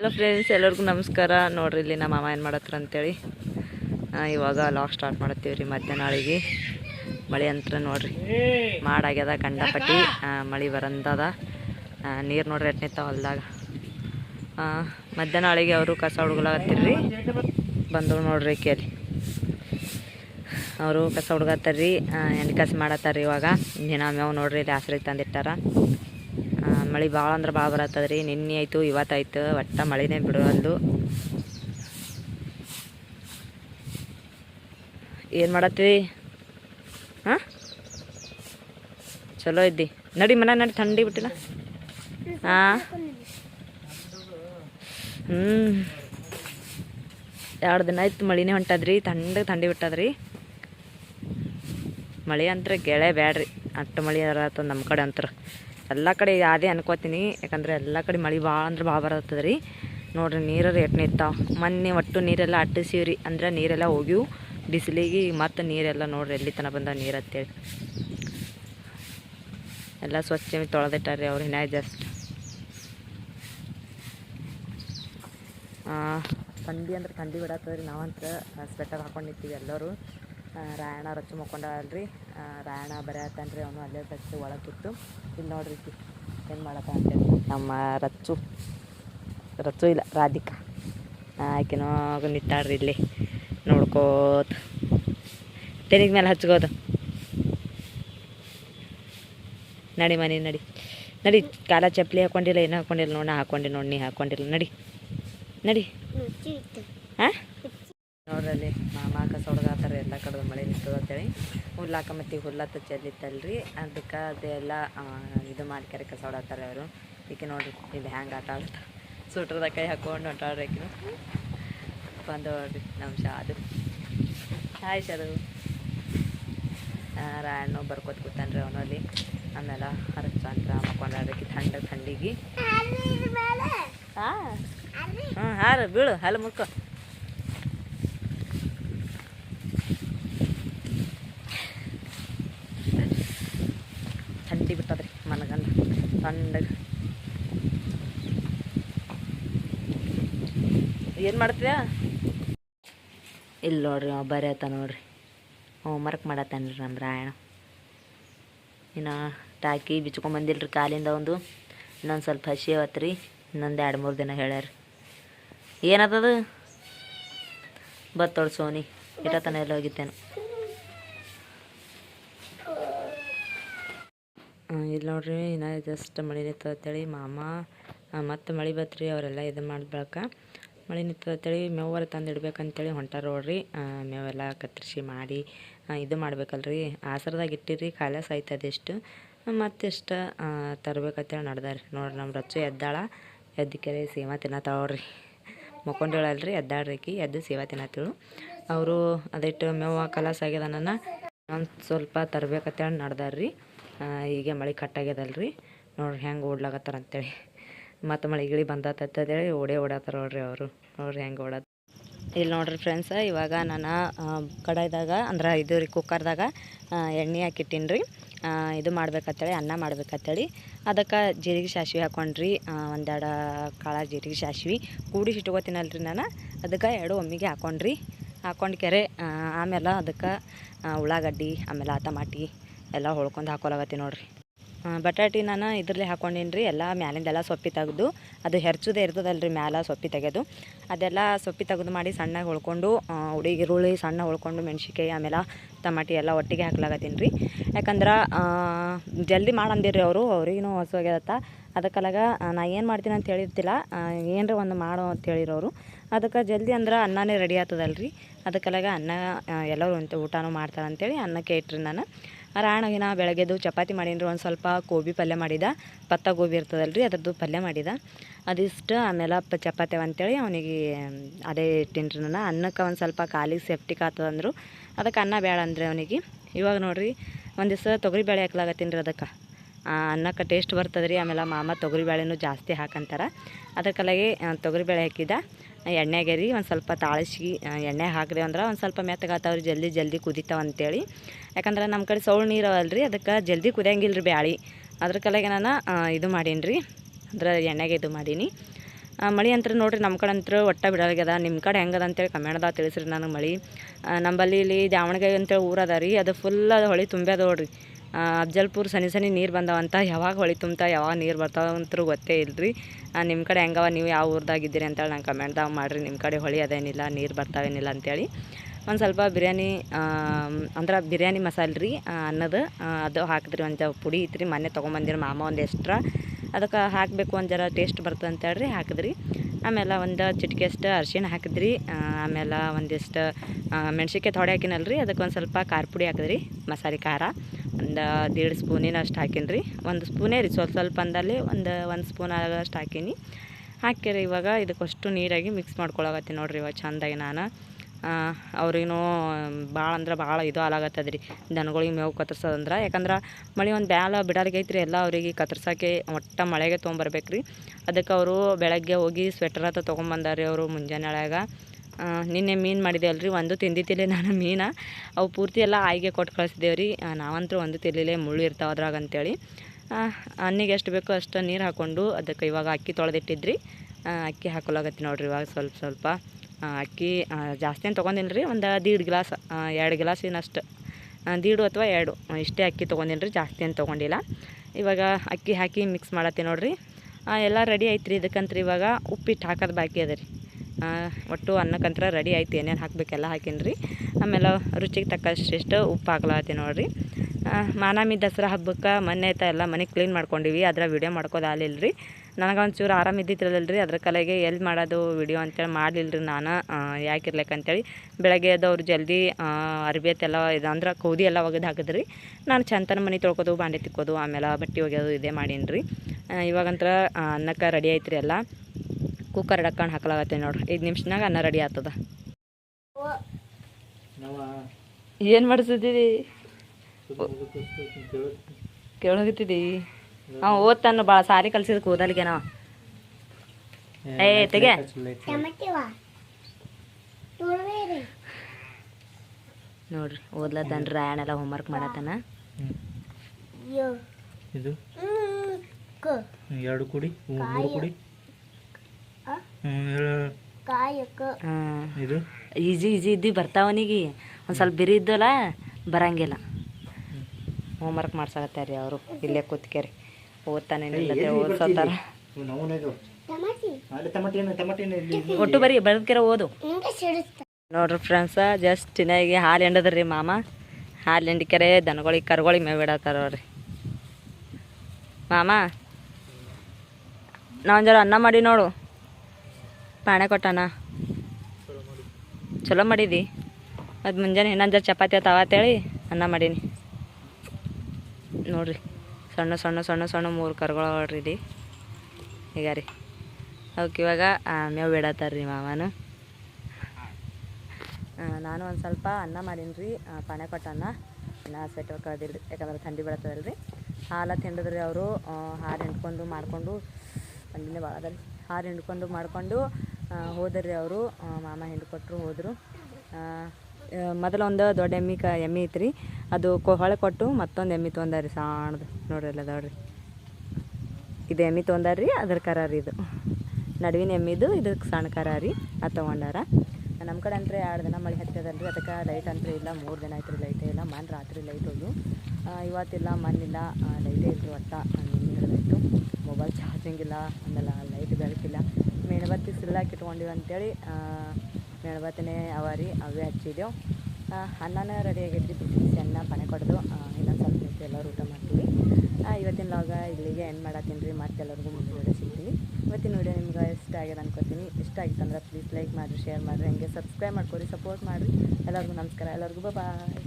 Hello friends ಎಲ್ಲರಿಗೂ ನಮಸ್ಕಾರ. ನೋಡ್ರಿ, ಇಲ್ಲಿ ನಮ್ಮ ಮಾಮ ಏನು ಮಾಡತ್ರ ಅಂತೇಳಿ. ಇವಾಗ ಲಾಕ್ ಸ್ಟಾರ್ಟ್ ಮಾಡತ್ತೀವಿ ರೀ ಮಧ್ಯಾಹ್ನಾಳಿಗೆ ಮಳೆ ಅಂತ ನೋಡ್ರಿ. ಮಾಡಾಗ್ಯದ ಕಂಡಪಟ್ಟಿ ಮಳೆ ಬರಂದದ. ನೀರು ನೋಡ್ರಿ ಎಟ್ ನಿಂತಾವ ಹೊಲ್ದಾಗ. ಮಧ್ಯಾಹ್ನಾಳಿಗೆ ಅವರು ಕಸ ಹುಡುಗಲಾಗತ್ತಿರ್ರಿ ಬಂದವು ನೋಡ್ರಿ ಕೇಳಿ ಅವರು ಕಸ ಹುಡುಗತ್ತಾರ್ರಿ ಎಣ್ಣೆ ಕಸ ಮಾಡತ್ತಾರ್ರಿ ಇವಾಗ. ದಿನ ಮೇವು ನೋಡ್ರಿ ಇಲ್ಲಿ ಆಸರೆ ತಂದಿಟ್ಟಾರ. ಮಳೆ ಭಾಳ ಅಂದ್ರೆ ಭಾಳ ಬರತ್ತದ ರೀ ನಿನ್ನೆ ಆಯಿತು ಇವತ್ತಾಯ್ತು ಒಟ್ಟ ಮಳೆನೇ ಬಿಡೋದು ಏನು ಮಾಡತ್ತೀವಿ ಹಾಂ? ಚಲೋ ಇದ್ದಿ. ನಡಿ ಮನ, ನಡಿ ಥಂಡಿ ಬಿಟ್ಟಿಲ್ಲ ಹಾಂ? ಹ್ಞೂ ಎರಡು ದಿನ ಆಯ್ತು ಮಳಿನೇ ಹೊಂಟದ್ರಿ, ಥಂಡ ಥಂಡಿ ಬಿಟ್ಟದ್ರಿ. ಮಳೆ ಅಂತ್ರ ಗೆಳೆ ಬ್ಯಾಡ್ರಿ. ಅಟ್ಟು ಮಳೆ ಬರತ್ತದ ನಮ್ಮ ಕಡೆ ಅಂತ್ರ. ಎಲ್ಲ ಕಡೆ ಅದೇ ಅನ್ಕೋತೀನಿ. ಯಾಕಂದ್ರೆ ಎಲ್ಲ ಕಡೆ ಮಳೆ ಭಾಳ ಅಂದ್ರೆ ಭಾಳ ಬರತ್ತದ ರೀ. ನೋಡ್ರಿ ನೀರು ರೇಟ್ ನಿಂತಾವ ಮೊನ್ನೆ ಒಟ್ಟು ನೀರೆಲ್ಲ ಅಟ್ಟಿಸೀವಿ ರೀ ಅಂದ್ರೆ ನೀರೆಲ್ಲ ಹೋಗಿವು ಬಿಸಿಲಿಗೆ ಮತ್ತು ನೀರೆಲ್ಲ ನೋಡ್ರಿ ಎಲ್ಲಿ ತನಕ ಬಂದ ನೀರು ಅಂತೇಳಿ. ಎಲ್ಲ ಸ್ವಚ್ಛ ತೊಳೆದಿಟ್ಟಾರ್ರಿ ಅವ್ರು ಹಿನ್ನೆ ಜಸ್ಟ್ ಥಂಡಿ ಅಂದ್ರೆ ಥಂಡಿ ಬಿಡತ್ತದ ರೀ ನಾವಂತ ಸ್ವೆಟರ್ ಹಾಕೊಂಡಿರ್ತೀವಿ ಎಲ್ಲರೂ. ರಾಯಣ ರಚ್ಚು ಮಕ್ಕೊಂಡಲ್ರಿ ರಾಯಣ ಬರೆಯತ್ತಾನ್ರಿ ಅವನು ಅಲ್ಲೇ ರಚ್ಚು ಒಳಗೆ ಕಿತ್ತು ಇಲ್ಲಿ ನೋಡ್ರಿ ಏನು ಮಾಡತ್ತ ಅಂತೇಳಿ. ನಮ್ಮ ರಚ್ಚು ರಚ್ಚು ಇಲ್ಲ ರಾಧಿಕಾ. ಆಕಿನೋ ನಿಂತಾಳ್ರಿ ಇಲ್ಲಿ ನೋಡ್ಕೋತ. ತೆನಿಗೆ ಮೇಲೆ ಹಚ್ಕೋದು ನಡಿ ಮನೆ ನಡಿ. ನಡಿ ಕಾಲ ಚಪ್ಪಲಿ ಹಾಕೊಂಡಿಲ್ಲ ಏನು ಹಾಕೊಂಡಿಲ್ಲ ನೋಡಿ ನಾ ಹಾಕೊಂಡಿಲ್ಲ ನೋಡಿ ನೀ ಹಾಕೊಂಡಿಲ್ಲ. ನಡಿ ನಡಿ. ಹಾಂ ನೋಡ್ರಲ್ಲಿ ನಾಲ್ಕು ಕಸ ಹುಡುಗಾತಾರೆ ಎಲ್ಲ ಕಡೆ ಮಳೆ ನಿಂತದ ಅಂತೇಳಿ. ಹುಲ್ಲಾಕ ಮತ್ತು ಹುಲ್ಲತ್ತ ಚೆಲ್ಲಿತ್ತಲ್ರಿ. ಅದಕ್ಕೆ ಅದೆಲ್ಲ ಇದು ಮಾಡ್ಕ್ಯಾರ ಕಸ ಹೊಡತ್ತಾರೆ ಅವರು ಈಕೆ ನೋಡ್ರಿ ಇಲ್ಲಿ ಹ್ಯಾಂಗೆ ಆಟ ಆಡ್ತಾರೆ ಸುಟ್ರದ ಕೈ ಹಾಕೊಂಡು ಆಟ ಆಡ್ರಿ ಬಂದು ನೋಡ್ರಿ ನಮ್ಮ ಶಾದು. ಹಾಯ್ ಶಾದು. ರಾಯಣ್ಣ ಬರ್ಕೋತ ಕೂತಾನ್ರಿ ಅವನಲ್ಲಿ ಆಮೇಲೆ ಹರಚ ಅಂತ ಮಕ್ಕೊಂಡಾಡ್ರಿ ಥಂಡ ಥಂಡಿಗೆ. ಹಾಂ. ಹಾಂ ಹಾರ ಬೀಳು ಹಲ್ಲು ಮುರ್ಕೊ ಥಂಡಿ ಬಿಟ್ಟದ್ರಿ ಮನಗಂಡ. ತಂಡ. ಏನು ಮಾಡ್ತೀಯ? ಇಲ್ಲಿ ನೋಡ್ರಿ, ಅವ ಬರೆಯತ್ತ ನೋಡ್ರಿ. ಹೋಮ್ವರ್ಕ್ ಮಾಡತ್ತಾನ್ರಿ ನಮ್ಮ ರಾಯಣ ಇನ್ನು ಟಾಕಿ ಬಿಚ್ಕೊಂಬಂದಿಲ್ರಿ ಕಾಲಿಂದ ಒಂದು. ಇನ್ನೊಂದು ಸ್ವಲ್ಪ ಹಸಿ ಅವತ್ರಿ ಇನ್ನೊಂದು ಎರಡು ಮೂರು ದಿನ ಹೇಳ್ಯಾರಿ. ಏನದದು ಬತ್ತೋಳು ಸೋನಿ. ಇಟ್ಟತನ ಎಲ್ಲ ಹೋಗಿತ್ತೇನು. ಇಲ್ಲಿ ನೋಡ್ರಿ, ಇನ್ನು ಜಸ್ಟ್ ಮಳೆ ನಿಂತದ ಅಂತೇಳಿ ಮಾಮ ಮತ್ತು ಮಳೆ ಬತ್ರಿ ಅವರೆಲ್ಲ ಇದು ಮಾಡಿದ ಬಳಿಕ. ಮಳೆ ನಿಂತದ ಅಂತೇಳಿ ಮೇವರ ತಂದು ಇಡ್ಬೇಕಂತೇಳಿ ಹೊಂಟಾರ ನೋಡ್ರಿ. ಮೇವೆಲ್ಲ ಕತ್ತರಿಸಿ ಮಾಡಿ ಇದು ಮಾಡ್ಬೇಕಲ್ರಿ. ಆಸರದಾಗ ಇಟ್ಟಿರಿ ಸಾಯ್ತದೆ ಎಷ್ಟು ಮತ್ತಿಷ್ಟು ತರ್ಬೇಕಂತೇಳಿ ನಡ್ದಾರಿ. ನೋಡ್ರಿ ನಮ್ಮ ರಚ್ಚು ಎದ್ದಾಳ ಎದ್ದಕೆರೆ ಸೇವಾ ತಿನ್ನತಾವ್ರಿ. ಮಕ್ಕೊಂಡೇಳಲ್ರಿ ಎದ್ದಾಡ್ರಿಕಿ ಎದ್ದು ಸೇವಾ ತಿನ್ನತ್ತೇಳು. ಅವರು ಅದಿಟ್ಟು ಮೇವ ಕಲಾಸ ಆಗ್ಯದ ನನ್ನ ಒಂದು ಸ್ವಲ್ಪ ತರ್ಬೇಕಂತೇಳಿ ನಡ್ದಾರ್ರಿ. ಆ, ಈಗ ಮಳೆ ಕಟ್ಟಾಗ್ಯದಲ್ರಿ ನೋಡ್ರಿ ಹೆಂಗೆ ಓಡ್ಲಾಗತ್ತಾರ ಅಂತೇಳಿ. ಮತ್ತು ಮಳೆ ಗಿಳಿ ಹೇಳಿ ಓಡೇ ಓಡಾತಾರ ನೋಡ್ರಿ ಅವರು. ನೋಡ್ರಿ ಹೆಂಗೆ ಓಡಾತ. ಇಲ್ಲಿ ನೋಡ್ರಿ ಫ್ರೆಂಡ್ಸ ಇವಾಗ ನಾನು ಆ, ಕಡಾಯ್ದಾಗ ಅಂದ್ರೆ ಇದು ರೀ ಕುಕ್ಕರ್ದಾಗ ಎಣ್ಣೆ ಹಾಕಿಟ್ಟಿನಿ ರೀ. ಇದು ಮಾಡ್ಬೇಕತ್ತೇಳಿ ಅನ್ನ ಮಾಡ್ಬೇಕತ್ತೇಳಿ ಅದಕ್ಕೆ ಜೀರಿಗೆ ಸಾಸ್ವೆ ಹಾಕೊಂಡ್ರಿ ಒಂದೆರಡು ಕಾಳ ಜೀರಿಗೆ ಸಾಸ್ವೆ ಕೂಡಿ ಇಟ್ಕೋತೀನಲ್ರಿ ನಾನು. ಅದಕ್ಕೆ ಎರಡು ಒಮ್ಮಿಗೆ ಹಾಕೊಂಡ್ರಿ ಹಾಕೊಂಡು ಕೆರೆ ಆಮೇಲೆ ಅದಕ್ಕೆ ಉಳ್ಳಾಗಡ್ಡಿ ಆಮೇಲೆ ಟಮಾಟಿ ಎಲ್ಲ ಹೊಳ್ಕೊಂಡು ಹಾಕೊಳಗತ್ತಿ ನೋಡ್ರಿ. ಬಟಾಟಿ ನಾನು ಇದರಲ್ಲಿ ಹಾಕೊಂಡೀನಿ ರೀ ಎಲ್ಲ ಮ್ಯಾಲಿಂದೆಲ್ಲ ಸೊಪ್ಪಿ ತೆಗೆದು, ಅದು ಹೆರ್ಚುದೇ ಇರ್ತದಲ್ಲ ರೀ ಮ್ಯಾಲ ಸೊಪ್ಪಿ ತೆಗೆದು. ಅದೆಲ್ಲ ಸೊಪ್ಪಿ ತೆಗೆದು ಮಾಡಿ ಸಣ್ಣಗೆ ಹೊಳ್ಕೊಂಡು ಉಡಿ ಈರುಳ್ಳಿ ಸಣ್ಣ ಹೊಳ್ಕೊಂಡು ಮೆಣ್ಸಿಕಾಯಿ ಆಮೇಲೆ ಟಮಾಟಿ ಎಲ್ಲ ಒಟ್ಟಿಗೆ ಹಾಕ್ಲಾಗತ್ತೀನಿ ರೀ ಯಾಕಂದ್ರೆ ಜಲ್ದಿ ಮಾಡಂದಿರಿ ಅವರು ಅವ್ರಿಗೂ ಹೊಸ ಹೋಗ್ಯದತ್ತ ಅದಕ್ಕಲಾಗ ನಾ ಏನು ಮಾಡ್ತೀನಿ ಅಂತ ಹೇಳಿರ್ತಿಲ್ಲ ಏನರ ಒಂದು ಮಾಡು ಅಂತ ಹೇಳಿರೋರು ಅದಕ್ಕೆ ಜಲ್ದಿ ಅಂದ್ರೆ ಅನ್ನನೇ ರೆಡಿ ಆಗ್ತದಲ್ಲ ರೀ ಅದಕ್ಕಲಾಗ ಅನ್ನ ಎಲ್ಲರೂ ಅಂತ ಊಟನೂ ಮಾಡ್ತಾರೆ ಅಂತೇಳಿ ಅನ್ನಕ್ಕೆ ಇಟ್ರಿ ನಾನು. ರಾಣಗಿನ ಬೆಳಗ್ಗೆದು ಚಪಾತಿ ಮಾಡೀನಿ ಒಂದು ಸ್ವಲ್ಪ ಗೋಬಿ ಪಲ್ಯ ಮಾಡಿದ. ಪತ್ತ ಗೋಬಿ ಇರ್ತದಲ್ಲ ರೀ ಅದರದ್ದು ಪಲ್ಯ ಮಾಡಿದ. ಅದಿಷ್ಟು ಆಮೇಲೆ ಪ ಚಪಾತಿ ಅಂತೇಳಿ ಅವನಿಗೆ ಅದೇ ಇಟ್ಟಿನ್ರಿ ನಾನು ಅನ್ನಕ್ಕೆ ಒಂದು ಸ್ವಲ್ಪ ಕಾಲಿಗೆ ಸೆಫ್ಟಿಕ್ ಆಗ್ತದಂದ್ರು ಅದಕ್ಕೆ ಅನ್ನ ಬೇಡ ಅಂದ್ರೆ ಅವನಿಗೆ. ಇವಾಗ ನೋಡಿರಿ, ಒಂದು ದಿವಸ ತೊಗರಿ ಬೇಳೆ ಹಾಕ್ಲಾಗತ್ತೀನಿ ರೀ ಅದಕ್ಕೆ ಅನ್ನಕ್ಕೆ ಟೇಸ್ಟ್ ಬರ್ತದೆ ರೀ ಆಮೇಲೆ ಮಾಮ ತೊಗರಿಬೇಳೆನೂ ಜಾಸ್ತಿ ಹಾಕಂತಾರೆ. ಅದಕ್ಕೆಲ್ಲಾಗಿ ತೊಗರಿ ಬೇಳೆ ಹಾಕಿದ. ಎಣ್ಣೆಗೆ ರೀ ಒಂದು ಸ್ವಲ್ಪ ತಾಳಿಸಿ ಎಣ್ಣೆ ಹಾಕಿದೆ ಅಂದ್ರೆ ಒಂದು ಸ್ವಲ್ಪ ಮೆತ್ತಗಾತಾವ್ರಿ, ಜಲ್ದಿ ಜಲ್ದಿ ಕುದಿತಾವ ಅಂತೇಳಿ. ಯಾಕಂದ್ರೆ ನಮ್ಮ ಕಡೆ ಸೌಳು ನೀರು ಅವಲ್ರಿ, ಅದಕ್ಕೆ ಜಲ್ದಿ ಕುದಿಯಂಗಿಲ್ಲ ರೀ ಬ್ಯಾಳಿ. ಅದ್ರ ಕಲೆಗೆ ನಾನು ಇದು ಮಾಡೀನಿ ರೀ ಅಂದ್ರೆ ಎಣ್ಣೆಗೆ ಇದು ಮಾಡೀನಿ. ಮಳೆ ಅಂತ ನೋಡಿರಿ ನಮ್ಮ ಕಡೆ ಅಂತೂ ಒಟ್ಟ ಬಿಡಲಾಗ್ಯದ. ನಿಮ್ಮ ಕಡೆ ಹೆಂಗದ ಅಂತೇಳಿ ಕಮೆಂಟ್ದಾಗ ತಿಳಿಸ್ರಿ ನನಗೆ ಮಳೆ. ನಂಬಲ್ಲಿ ಇಲ್ಲಿ ದಾವಣಗೆರೆ ಅಂತೇಳಿ ಊರದ ರೀ, ಅದು ಫುಲ್ ಅದು ಹೊಳೆ ತುಂಬ್ಯದ ನೋಡ್ರಿ. ಅಫ್ಜಲ್ಪುರ್ ಸನಿ ಸನಿ ನೀರು ಬಂದವಂತ ಯಾವಾಗ ಹೊಳಿ ತುಂಬ್ತಾ ಯಾವಾಗ ನೀರು ಬರ್ತಾವ ಅಂತೂ ಗೊತ್ತೇ ಇಲ್ಲರಿ ನಿಮ್ಮ ಕಡೆ ಹೆಂಗವ, ನೀವು ಯಾವ ಊರ್ದಾಗಿದ್ದೀರಿ ಅಂತೇಳಿ ನಂಗೆ ಕಮೆಂಟ್ದಾಗ ಮಾಡಿರಿ. ನಿಮ್ಮ ಕಡೆ ಹೊಳಿ ಅದೇನಿಲ್ಲ, ನೀರು ಬರ್ತಾವೇನಿಲ್ಲ ಅಂತೇಳಿ. ಒಂದು ಸ್ವಲ್ಪ ಬಿರಿಯಾನಿ ಅಂದ್ರೆ ಬಿರಿಯಾನಿ ಮಸಾಲೆ ರೀ ಅನ್ನದ ಅದು ಹಾಕಿದ್ರಿ ಒಂದು ಪುಡಿ ಇತ್ತು ರೀ ಮೊನ್ನೆ ತೊಗೊಂಬಂದಿರಿ ಮಾಮ ಒಂದು ಎಕ್ಸ್ಟ್ರಾ ಅದಕ್ಕೆ ಹಾಕಬೇಕು ಒಂದು ಜರ ಟೇಸ್ಟ್ ಬರ್ತದೆ ಅಂತೇಳಿ ಹಾಕಿದ್ರಿ. ಆಮೇಲೆ ಒಂದು ಚಿಟಿಕೆ ಅಷ್ಟು ಅರ್ಶಿಣ ಹಾಕಿದ್ರಿ. ಆಮೇಲೆ ಒಂದಿಷ್ಟು ಮೆಣ್ಸಿನ್ಕಾಯಿ ಥೊಡೆ ಹಾಕಿನಲ್ರಿ ಅದಕ್ಕೆ ಒಂದು ಸ್ವಲ್ಪ ಖಾರ ಪುಡಿ ಹಾಕಿದ್ರಿ, ಮಸಾಲೆ ಖಾರ. ಒಂದು ದೇಡ್ ಸ್ಪೂನಿನ ಅಷ್ಟು ರೀ. ಒಂದು ಸ್ಪೂನೇ ರೀ ಸ್ವಲ್ಪ ಸ್ವಲ್ಪ ಅಂದಲ್ಲಿ ಒಂದು ಒಂದು ಸ್ಪೂನ್ ಆಗಷ್ಟು ಹಾಕೀನಿ. ಹಾಕಿರಿ ಇವಾಗ ಇದಕ್ಕಷ್ಟು ನೀರಾಗಿ ಮಿಕ್ಸ್ ಮಾಡ್ಕೊಳಕತ್ತೀನಿ ನೋಡ್ರಿ ಇವಾಗ ಚಂದಾಗಿ ನಾನು. ಅವ್ರಿಗೂ ಭಾಳ ಅಂದ್ರೆ ಭಾಳ ಇದು ಆಲಾಗತ್ತದ ರೀ ದನಗಳಿಗೆ ಮೇವು ಕತ್ತರ್ಸೋದಂದ್ರೆ. ಯಾಕಂದ್ರೆ ಮಳೆ ಒಂದು ಬ್ಯಾಲ ಬಿಡಲ್ಗೈತ್ರಿ ಎಲ್ಲ ಅವರಿಗೆ ಕತ್ತರ್ಸೋಕೆ ಒಟ್ಟ ಮಳೆಗೆ ತೊಗೊಂಬರ್ಬೇಕು ರೀ ಅದಕ್ಕೆ ಅವರು ಬೆಳಗ್ಗೆ ಹೋಗಿ ಸ್ವೆಟರ್ ಹತ್ತ ತೊಗೊಂಬಂದಾರಿ ಅವರು ಮುಂಜಾನೆಳಾಗ ಆ, ನಿನ್ನೆ ಮೀನು ಮಾಡಿದ್ದೇವಲ್ರಿ ಒಂದು ತಿಂದಿದ್ದಿಲ್ಲ ನಾನು ಮೀನು. ಅವು ಪೂರ್ತಿ ಎಲ್ಲ ಆಯಿಗೆ ಕೊಟ್ಟು ಕಳಿಸಿದ್ದೇವೆ ರೀ ನಾವಂತೂ ಒಂದು ತಿರ್ಲಿಲ್ಲ ಮುಳ್ಳು ಇರ್ತಾವೆ ಅದ್ರಾಗ ಅಂತೇಳಿ. ಅನ್ನಿಗೆ ಎಷ್ಟು ಬೇಕೋ ಅಷ್ಟು ನೀರು ಹಾಕ್ಕೊಂಡು ಅದಕ್ಕೆ ಇವಾಗ ಅಕ್ಕಿ ತೊಳೆದಿಟ್ಟಿದ್ರಿ. ಅಕ್ಕಿ ಹಾಕೊಲಾಗತ್ತಿ ನೋಡ್ರಿ ಇವಾಗ ಸ್ವಲ್ಪ ಸ್ವಲ್ಪ. ಅಕ್ಕಿ ಜಾಸ್ತಿ ಏನು ತೊಗೊಂಡಿಲ್ಲ ರೀ ಒಂದು ದೀಡ್ ಗ್ಲಾಸ್ ಎರಡು ಗ್ಲಾಸಿನಷ್ಟು ಅಷ್ಟು ದೀಡು ಅಥವಾ ಎರಡು. ಇಷ್ಟೇ ಅಕ್ಕಿ ತೊಗೊಂಡಿಲ್ಲ ರೀ ಜಾಸ್ತಿ ಏನು ತೊಗೊಂಡಿಲ್ಲ. ಇವಾಗ ಅಕ್ಕಿ ಹಾಕಿ ಮಿಕ್ಸ್ ಮಾಡತ್ತಿ ನೋಡ್ರಿ. ಎಲ್ಲ ರೆಡಿ ಐತ್ರಿ ಇದಕ್ಕಂತ್ರಿ ಇವಾಗ. ಉಪ್ಪಿಟ್ಟು ಹಾಕೋದು ಬಾಕಿ ಅದ ರೀ. ಒಟ್ಟು ಅನ್ನಕ್ಕಂತ್ರ ರೆಡಿ ಆಯ್ತು, ಏನೇನು ಹಾಕಬೇಕೆಲ್ಲ ಹಾಕೀನಿ ರೀ ಆಮೇಲೆ ರುಚಿಗೆ ತಕ್ಕಷ್ಟು ಉಪ್ಪು ಹಾಕ್ಲಾತಿ ನೋಡಿರಿ ಮಾನಾಮಿ ದಸರಾ ಹಬ್ಬಕ್ಕೆ ಮೊನ್ನೆ ಆಯ್ತಾ ಎಲ್ಲ ಮನೆ ಕ್ಲೀನ್ ಮಾಡ್ಕೊಂಡಿವಿ, ಅದರ ವೀಡಿಯೋ ಮಾಡ್ಕೋದು ಆಗಲಿಲ್ಲ ರೀ ನನಗೆ ಒಂಚೂರು ಆರಾಮ ಇದ್ದಿತ್ತಿರಲಿಲ್ಲ ರೀ ಅದ್ರ ಕಲೆಗೆ ಎಲ್ಲಿ ಮಾಡೋದು ವಿಡಿಯೋ ಅಂತೇಳಿ ಮಾಡಲಿಲ್ಲ ರೀ ನಾನು ಯಾಕಿರ್ಲಿಕ್ಕೆ ಅಂತೇಳಿ ಬೆಳಗ್ಗೆ ಎದ್ದವ್ರು ಜಲ್ದಿ ಅರ್ಬಿ ಎಲ್ಲ ಇದು ಅಂದ್ರೆ ಕೌದಿ ಎಲ್ಲ ಒಗೆದು ಹಾಕಿದ್ರಿ. ನಾನು ಚಂತನ ಮನೆ ತೊಳ್ಕೋದು, ಬಾಂಡೆ ತಿಕ್ಕೋದು, ಆಮೇಲೆ ಬಟ್ಟೆ ಒಗೆಯೋದು ಇದೇ ಮಾಡೀನಿ ರೀ ಇವಾಗಂತ್ರ ಅನ್ನಕ್ಕೆ ರೆಡಿ ಐತ್ರಿ ಎಲ್ಲ. ಕುಕ್ಕರ್ ಹಿಡ್ಕೊಂಡು ಹಾಕಲಾಗತ್ತೆ ನೋಡ್ರಿ. ಐದು ನಿಮಿಷನಾಗ ಅನ್ನ ರೆಡಿ ಆಗ್ತದ. ಏನು ಮಾಡಿಸಿದ್ದೀವಿ ಕೇಳೋಗತ್ತಿದ್ದಿ ಹಾಂ ಓದ್ತಾನು ಭಾಳ ಸಾರಿ ಕಲ್ಸಿದ ಕೂದಲಿಗೆ ನಾವು. ಏ ತೆಗೆ. ನೋಡ್ರಿ ರಾಯಣ ಎಲ್ಲ ಹೋಮ್ವರ್ಕ್ ಮಾಡತ್ತಾನ ಇದು? ಎರಡು ಕುಡಿ ಮೂರು ಕುಡಿ. ಹ್ಮ್. ಹಾಂ. ಇದು? ಈಜಿ ಈಜಿ ಇದ್ದಿ ಬರ್ತಾವನಿಗೆ. ಒಂದು ಸ್ವಲ್ಪ ಬಿರಿ ಇದ್ದಲ್ಲ ಬರಂಗಿಲ್ಲ. ಹೋಮ್ವರ್ಕ್ ಮಾಡ್ಸಕತ್ತಾರ ರೀ ಅವರು. ಇಲ್ಲೇ ಕೂತ್ಕೇರಿ ಓದ್ತಾನೆ ಓದ್ಸತ್ತಾರ. ಒಟ್ಟು ಬರೀ ಬೆಳೆದ್ಕೆರ ಓದು. ನೋಡ್ರಿ ಫ್ರೆಂಡ್ಸ ಜಸ್ಟ್ ಚಿನ್ನಾಗಿ ಹಾಲು ಎಂಡದ್ರಿ ಮಾಮ. ಹಾಲು ಎಂಡಿಕೆರೆ ದನಗಳಿಗೆ ಕರುಗಳಿಗೆ ಮೇವು ಬಿಡತ್ತಾರ ಅವ್ರಿ ಮಾಮ ನಾವು ಜರ ಅನ್ನ ಮಾಡಿ ನೋಡು. ಪಾಣೆ ಕೊಟ್ಟಾನ? ಚಲೋ ಮಾಡಿದಿ. ಮತ್ತು ಮುಂಜಾನೆ ಇನ್ನೊಂದು ಚಪಾತಿ ಅತ್ತಾವ ಅಂತೇಳಿ ಅನ್ನ ಮಾಡೀನಿ. ನೋಡ್ರಿ, ಸಣ್ಣ ಸಣ್ಣ ಸಣ್ಣ ಸಣ್ಣ ಮೂರು ಕರ್ಗಳು ಇಲ್ಲಿ. ಈಗ ರೀ ಅವಕ್ಕೆ ಇವಾಗ ಮೇವು ಬಿಡತ್ತಾರ ರೀ ಮಾವನು. ನಾನು ಒಂದು ಸ್ವಲ್ಪ ಅನ್ನ ಮಾಡೀನಿ ರೀ ಪಾಣೆ ಕೊಟ್ಟನ್ನ ಸೆಟ್ ಕಳೆದಿಲ್ಲ ರೀ ಯಾಕಂದ್ರೆ ಥಂಡಿ ಬೀಳತ್ತದಲ್ಲ ರೀ ಹಾಲು ತಿಂಡಿದ್ರಿ ಅವರು ಹಾಲು ಹಿಂಡ್ಕೊಂಡು ಮಾಡಿಕೊಂಡು ಥಂಡಿನೇ ಭಾಳ ರೀ ಹಾಲು ಹಿಂಡ್ಕೊಂಡು ಮಾಡಿಕೊಂಡು ಹೋದ್ರಿ ಅವರು. ಮಾಮ ಹಿಂಡ್ಕೊಟ್ರು ಹೋದರು. ಮೊದಲು ಒಂದು ದೊಡ್ಡ ಎಮ್ಮೆ ಕ, ಎಮ್ಮೆ ಐತ್ರಿ. ಅದು ಕೊ ಕೊಟ್ಟು ಮತ್ತೊಂದು ಎಮ್ಮೆ ತೊಂದಾರಿ ಸಣ್ಣದು ನೋಡ್ರಿ ಎಲ್ಲ ನೋಡ್ರಿ ಇದು ಎಮ್ಮೆ ತೊಂದಾರ್ರಿ, ಅದ್ರ ಕರಾರಿ ಇದು. ನಡುವಿನ ಎಮ್ಮಿದು ಇದು ಸಣ್ಣ ಕರಾರಿ, ಅದು ತೊಗೊಂಡಾರ. ನಮ್ಮ ಕಡೆ ಅಂದ್ರೆ ಎರಡು ದಿನ ಮಳೆ ಹತ್ತದಲ್ರಿ ಅದಕ್ಕೆ ಲೈಟ್ ಅಂತೂ ಇಲ್ಲ, ಮೂರು ದಿನ ಆಯ್ತು ರೀ ಲೈಟೇ ಇಲ್ಲ, ಮನ್ ರಾತ್ರಿ ಲೈಟ್ ಹೋದು ಇವತ್ತಿಲ್ಲ, ಮನ್ನಿಲ್ಲ ಲೈಟೇ ಇಲ್ಲರಿ ಒಟ್ಟ ಮೊಬೈಲ್ ಚಾರ್ಜಿಂಗ್ ಇಲ್ಲ, ಆಮೇಲೆ ಲೈಟ್ ಬೆಳಕಿಲ್ಲ. ಮೇಣಬತ್ತಿ ಸಿಲ್ಲಾಕಿ ಇಟ್ಕೊಂಡಿವಿ ಅಂತೇಳಿ ಮೇಣಬತ್ತಿನೇ ಅವ ರೀ ಅವೇ ಹಚ್ಚಿದ್ದೆವು ಅನ್ನನ ರೆಡಿ ಆಗೈತಿ ಬಿಸಿ ಅನ್ನ ಪಣೆ ಕೊಡ್ದು. ಇನ್ನೊಂದು ಸ್ವಲ್ಪ ಹೊತ್ತು ಎಲ್ಲರೂ ಊಟ ಮಾಡ್ತೀವಿ. ಇವತ್ತಿನ ಲಾಗ ಇಲ್ಲಿಗೆ ಎಂಡ್ ಮಾಡತ್ತೀನಿ ರೀ, ಮತ್ತೆಲ್ಲರಿಗೂ ಮುಂದೆ ವೀಡಿಯೋ ಸಿಗ್ತೀನಿ ಇವತ್ತಿನ ವೀಡಿಯೋ ನಿಮ್ಗೆ ಇಷ್ಟ ಆಗಿದೆ ಅನ್ಕೋತೀನಿ. ಇಷ್ಟ ಆಗಿತ್ತಂದ್ರೆ ಪ್ಲೀಸ್ ಲೈಕ್ ಮಾಡಿರಿ ಶೇರ್ ಮಾಡಿರಿ, ಹಂಗೆ ಸಬ್ಸ್ಕ್ರೈಬ್ ಮಾಡ್ಕೊರಿ ಸಪೋರ್ಟ್ ಮಾಡಿರಿ. ಎಲ್ಲರಿಗೂ ನಮಸ್ಕಾರ, ಎಲ್ಲರಿಗೂ ಬಾಯ್